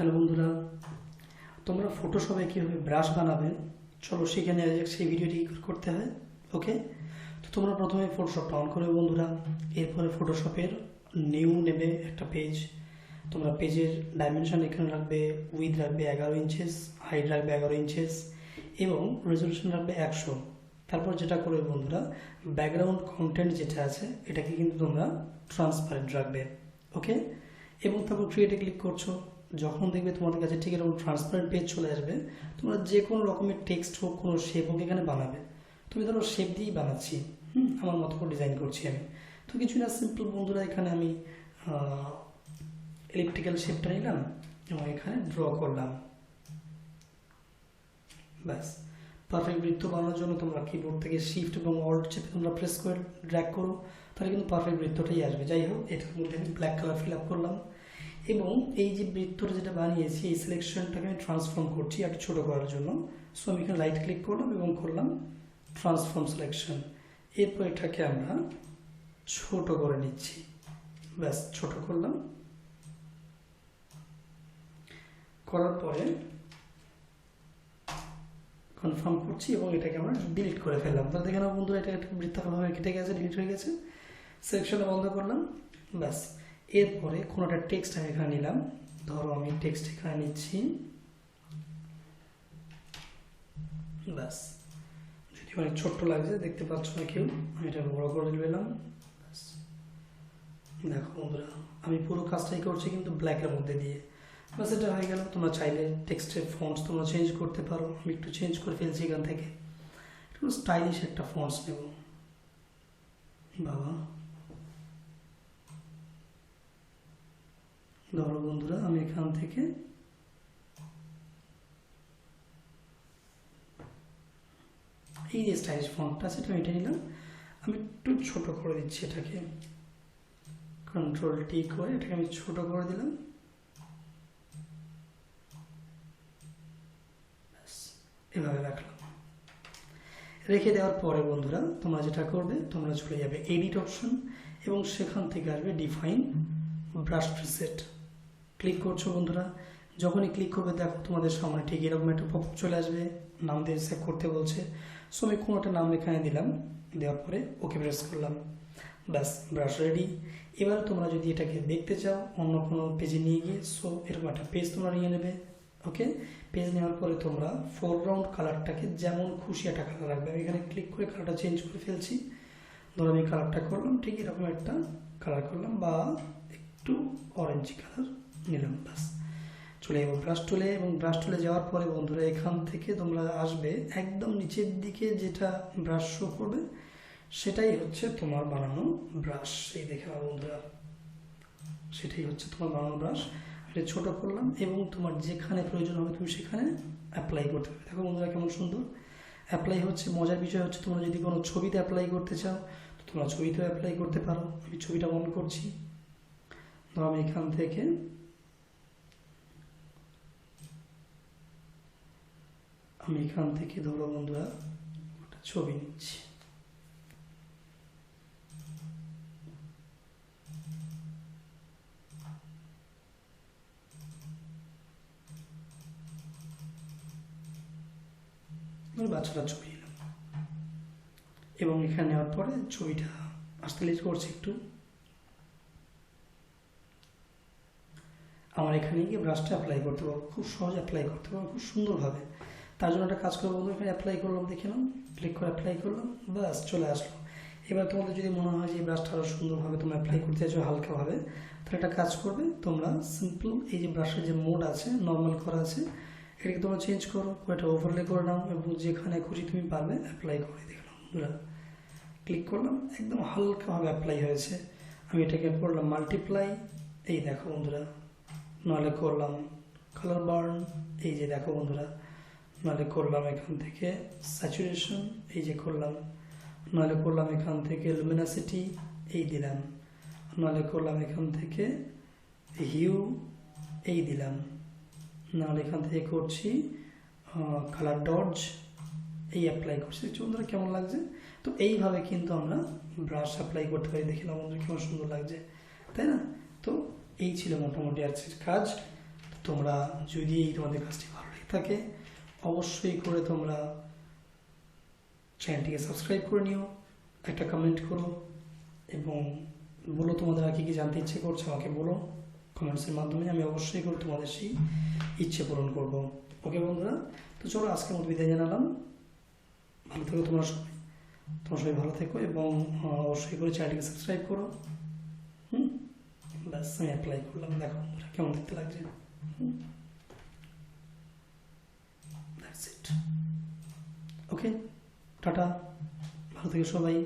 Hello বন্ধুরা, তোমরা ফটোশপে কীভাবে ব্রাশ বানাবে? চলো শিখে নেওয়া সেই ভিডিওটি করতে হয় ওকে তো তোমরা প্রথমে ফটোশপটা অন করবে বন্ধুরা, এরপরে ফটোশপের নিউ নেবে একটা পেজ তোমরা পেজের ডাইমেনশন এখানে রাখবে উইথ রাখবে এগারো ইঞ্চেস হাইট রাখবে এগারো ইঞ্চেস এবং রেজলিউশন রাখবে একশো। তারপর যেটা করবে বন্ধুরা ব্যাকগ্রাউন্ড কন্টেন্ট যেটা আছে, এটাকে কিন্তু তোমরা ট্রান্সপারেন্ট রাখবে ওকে এবং তারপর ক্রিয়েটে ক্লিক করছ যখন দেখবে তোমাদের কাছে ঠিক এরকম ট্রান্সপারেন্ট পেজ চলে আসবে, তোমরা যে কোনো রকমের টেক্সট হোক, কোনো শেপ হোক এখানে বানাবে। তুমি ধরো শেপ দিয়েই বানাচ্ছি, হুম, আমার মতো করে ডিজাইন করছি আমি। তো কিছু না সিম্পল বন্ধুরা, এখানে আমি ইলেকট্রিক্যাল শেপটা নিলাম এবং এখানে ড্র করলাম। ব্যাস। পারফেক্ট বৃত্ত বানানোর জন্য তোমরা কিবোর্ড থেকে শিফট এবং অল্ট চেপে তোমরা প্রেস করে ড্র্যাগ করো, তাহলে কিন্তু পারফেক্ট বৃত্তটাই আসবে। যাই হোক, এটার মধ্যে আমি ব্ল্যাক কালার ফিল আপ করলাম। এবং এই যে বৃত্তটা যেটা বানিয়েছি, এই সিলেকশনটাকে আমি ট্রান্সফর্ম করছি একটু ছোটো করার জন্য। সো আমি এখানে রাইট ক্লিক করলাম এবং করলাম ট্রান্সফর্ম সিলেকশন এরপর এটাকে আমরা ছোট করে নিচ্ছি। ব্যাস, ছোট করলাম। করার পরে কনফার্ম করছি এবং এটাকে আমরা ডিলিট করে ফেললাম। তাহলে দেখে নাও বন্ধুরা, এটা একটা বৃত্তাকারভাবে কেটে গেছে ডিলিট হয়ে গেছে। সেকশনটা বন্ধ করলাম। ব্যাস। এরপরে কোনো একটা টেক্সট আমি এখানে নিলাম। ধরো আমি টেক্সট এখানে নিচ্ছি। ব্যাস। যদি অনেক ছোট্ট লাগছে, দেখতে পাচ্ছ না কেউ, আমি এটা বড় করে নিলাম। দেখো বন্ধুরা, আমি পুরো কাজটাই করছি কিন্তু ব্ল্যাকের মধ্যে দিয়ে। বাস এটা হয়ে গেল। তোমরা চাইলে টেক্সটের ফন্টস তোমরা চেঞ্জ করতে পারো। আমি একটু চেঞ্জ করে ফেলছি এখান থেকে। একটু স্টাইলিশ একটা ফন্টস নেব। বাবা। ধরো বন্ধুরা, আমি এখান থেকে এই যে স্টাইলিশ ফন্টটা আছে এটা এটা নিলাম। আমি একটু ছোট করে দিচ্ছি এটাকে। কন্ট্রোল টি করে এটাকে আমি ছোট করে দিলাম। এভাবে রাখলাম। রেখে দেওয়ার পরে বন্ধুরা, তোমরা যেটা করবে, তোমরা চলে যাবে এডিট অপশন এবং সেখান থেকে আসবে ডিফাইন ব্রাশ প্রিসেট ক্লিক করছ বন্ধুরা, যখনই ক্লিক করবে দেখো তোমাদের সামনে ঠিক এরকম একটা পপ চলে আসবে, নাম দিয়ে সেভ করতে বলছে। সো আমি কোনো একটা নাম এখানে দিলাম, দেওয়ার পরে ওকে প্রেস করলাম। ব্যাস ব্রাশ রেডি এবার তোমরা যদি এটাকে দেখতে চাও, অন্য কোনো পেজে নিয়ে গিয়ে সো এরকম একটা পেজ তোমরা নিয়ে নেবে ওকে পেজ নেওয়ার পরে তোমরা ফোরগ্রাউন্ড কালারটাকে যেমন খুশি একটা কালার রাখবে। আমি এখানে ক্লিক করে কালারটা চেঞ্জ করে ফেলছি। ধরো আমি কালারটা করলাম, ঠিক এরকম একটা কালার করলাম, বা একটু অরেঞ্জ কালার নিলাম ব্যাস চলে যাব ব্রাশ টুলে এবং ব্রাশ টুলে যাওয়ার পরে বন্ধুরা, এখান থেকে তোমরা আসবে একদম নিচের দিকে যেটা ব্রাশ শো করবে, সেটাই হচ্ছে তোমার বানানো ব্রাশ। এই দেখে বন্ধুরা, সেটাই হচ্ছে তোমার বানানো ব্রাশ। এটা ছোট করলাম এবং তোমার যেখানে প্রয়োজন হবে তুমি সেখানে অ্যাপ্লাই করতে পারবে। দেখো বন্ধুরা কেমন সুন্দর। অ্যাপ্লাই হচ্ছে, মজার বিষয় হচ্ছে তোমরা যদি কোনো ছবিতে অ্যাপ্লাই করতে চাও, তো তোমরা ছবিতেও অ্যাপ্লাই করতে পারো। আমি ছবিটা অন করছি। ধরো আমি এখান থেকে আমি এখান থেকে ধরো বন্ধুরা, একটা ছবি নিচ্ছি। বাচ্চাটার ছবি নিলাম। এবং এখানে নেওয়ার পরে ছবিটা আসতে লেট করছি একটু। আমার এখানে গিয়ে ব্রাশটা অ্যাপ্লাই করতে পারব, খুব সহজ অ্যাপ্লাই করতে পারব, খুব সুন্দরভাবে। তার জন্য একটা কাজ করব বন্ধু এখানে অ্যাপ্লাই করলাম, দেখে নাও ক্লিক করে অ্যাপ্লাই করলাম, ব্যাস, চলে আসলো। এবার তোমাদের যদি মনে হয় যে এই ব্রাশটা আরও সুন্দরভাবে তোমরা অ্যাপ্লাই করতে চাইছো হালকাভাবে, তাহলে একটা কাজ করবে, তোমরা সিম্পল এই যে ব্রাশের যে মোড আছে নর্মাল করা আছে, এটাকে তোমরা চেঞ্জ করো এটা ওভারলে করে নাও এবং যেখানে খুশি তুমি পারবে অ্যাপ্লাই করে দেখলাম বন্ধুরা। ক্লিক করলাম, একদম হালকাভাবে অ্যাপ্লাই হয়েছে। আমি এটাকে করলাম মাল্টিপ্লাই এই দেখো বন্ধুরা নাহলে করলাম কালার বার্ন এই যে দেখো বন্ধুরা নাহলে করলাম এখান থেকে স্যাচুরেশন এই যে করলাম নাহলে করলাম এখান থেকে লুমিনাসিটি এই দিলাম। নাহলে করলাম এখান থেকে হিউ এই দিলাম। নাহলে এখান থেকে করছি কালার ডজ এই অ্যাপ্লাই করছি। দেখছি বন্ধুরা কেমন লাগছে? তো এইভাবে কিন্তু আমরা ব্রাশ অ্যাপ্লাই করতে পারি। দেখলাম বন্ধুরা কেমন সুন্দর লাগছে। তাই না? তো এই ছিল মোটামুটি আজকের কাজ। তোমরা যদি এই তোমাদের কাজটি ভালো লেগে থাকে অবশ্যই করে তোমরা চ্যানেলটিকে সাবস্ক্রাইব করে নিও, একটা কমেন্ট করো এবং বলো তোমাদের আর কি কী জানতে ইচ্ছে করছে আমাকে বলো কমেন্টসের মাধ্যমে, আমি অবশ্যই করে তোমাদের সেই ইচ্ছে পূরণ করব। ওকে বন্ধুরা, তো চলো আজকের মতো বিদায় জানালাম। ভালো থেকো তোমরা সবাই। তোমরা সবাই ভালো থেকো এবং অবশ্যই করে চ্যানেলটিকে সাবস্ক্রাইব করো। হুম? ব্যাস, আমি অ্যাপ্লাই করলাম। দেখো কেমন দেখতে লাগছে। দ্যাটস ইট ওকে টাটা ভালো থেকো সবাই।